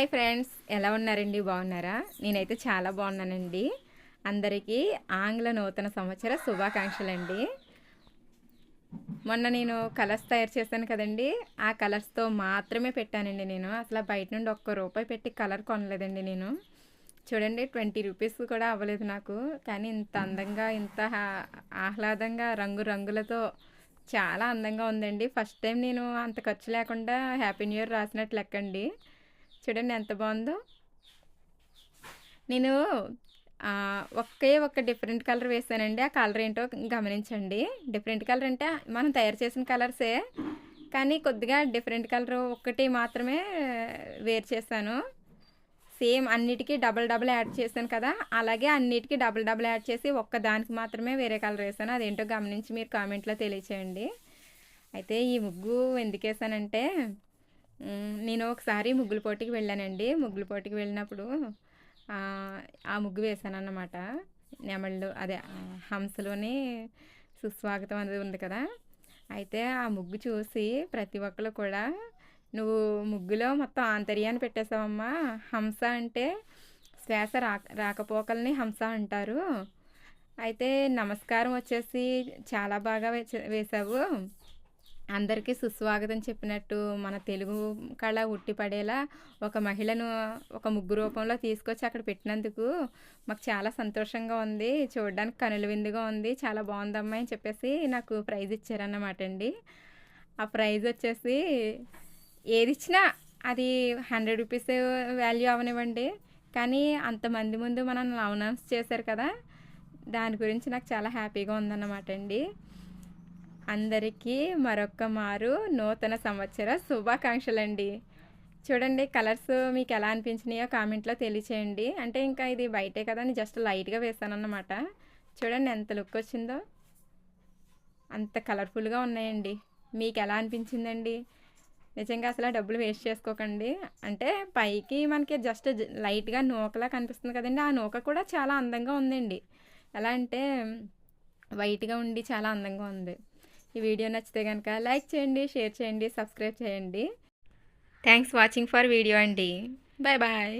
Hi friends ఎలా ఉన్నారండి? బాగున్నారా? నేనైతే చాలా బాగున్నానండి. అందరికీ ఆంగ్ల నూతన సంవత్సర శుభాకాంక్షలండి. మొన్న నేను కలర్స్ తయారు చేశాను కదండి. ఆ కలర్స్తో మాత్రమే పెట్టానండి నేను. అసలు బయట నుండి ఒక్క రూపాయి పెట్టి కలర్ కొనలేదండి నేను. చూడండి ట్వంటీ రూపీస్ కూడా అవ్వలేదు నాకు. కానీ ఇంత అందంగా ఇంత ఆహ్లాదంగా రంగు రంగులతో చాలా అందంగా ఉందండి. ఫస్ట్ టైం నేను అంత ఖర్చు లేకుండా హ్యాపీ న్యూ ఇయర్ రాసినట్లు లెక్కండి. చూడండి ఎంత బాగుందో. నేను ఒకే ఒక్క డిఫరెంట్ కలర్ వేసానండి. ఆ కలర్ ఏంటో గమనించండి. డిఫరెంట్ కలర్ అంటే మనం తయారు చేసిన కలర్సే. కానీ కొద్దిగా డిఫరెంట్ కలర్ ఒక్కటి మాత్రమే వేరు చేశాను. సేమ్ అన్నిటికీ డబల్ డబల్ యాడ్ చేశాను కదా. అలాగే అన్నిటికీ డబల్ డబల్ యాడ్ చేసి ఒక్క దానికి మాత్రమే వేరే కలర్ వేసాను అదేంటో గమనించి మీరు కామెంట్లో తెలియచేయండి. అయితే ఈ ముగ్గు ఎందుకు వేసానంటే నేను ఒకసారి ముగ్గుల పోటీకి వెళ్ళానండి. ముగ్గుల పోటీకి వెళ్ళినప్పుడు ఆ, ముగ్గు వేసాను అన్నమాట నెమళ్ళు అదే హంసలోనే హంసలోని సుస్వాగతం అనేది ఉంది కదా. అయితే ఆ ముగ్గు చూసి ప్రతి ఒక్కరు కూడా నువ్వు ముగ్గులో మొత్తం ఆంతర్యాన్ని పెట్టేశావమ్మా. హంస అంటే శ్వాస రాక రాకపోకల్ని హంస అంటారు. అయితే నమస్కారం వచ్చేసి చాలా బాగా వేసావు అందరికీ సుస్వాగతం చెప్పినట్టు మన తెలుగు కళ ఉట్టిపడేలా ఒక మహిళను ఒక ముగ్గు రూపంలో తీసుకొచ్చి అక్కడ పెట్టినందుకు మాకు చాలా సంతోషంగా ఉంది. చూడడానికి కనుల విందుగా ఉంది. చాలా బాగుందమ్మా అని చెప్పేసి నాకు ప్రైజ్ ఇచ్చారన్నమాట అండి. ఆ ప్రైజ్ వచ్చేసి ఏది ఇచ్చినా అది హండ్రెడ్ రూపీస్ వాల్యూ అవనివ్వండి. కానీ అంతమంది ముందు మనం అనౌన్స్ చేశారు కదా. దాని గురించి నాకు చాలా హ్యాపీగా ఉందన్నమాట అండి. అందరికీ మరొక్క మారు నూతన సంవత్సర శుభాకాంక్షలండి. చూడండి కలర్స్ మీకు ఎలా అనిపించినాయో కామెంట్లో తెలియచేయండి. అంటే ఇంకా ఇది బయటే కదా అని జస్ట్ లైట్గా వేసానన్నమాట. చూడండి ఎంత లుక్ వచ్చిందో. అంత కలర్ఫుల్గా ఉన్నాయండి. మీకు ఎలా అనిపించిందండి? నిజంగా అసలు ఆ డబ్బులు వేస్ట్ చేసుకోకండి. అంటే పైకి మనకి జస్ట్ లైట్గా నూకలా కనిపిస్తుంది కదండి. ఆ నూక కూడా చాలా అందంగా ఉందండి. ఎలా అంటే వైట్గా ఉండి చాలా అందంగా ఉంది. ఈ వీడియో నచ్చితే కనుక లైక్ చేయండి షేర్ చేయండి సబ్స్క్రైబ్ చేయండి. థ్యాంక్స్ వాచింగ్ ఫర్ వీడియో అండి. Bye bye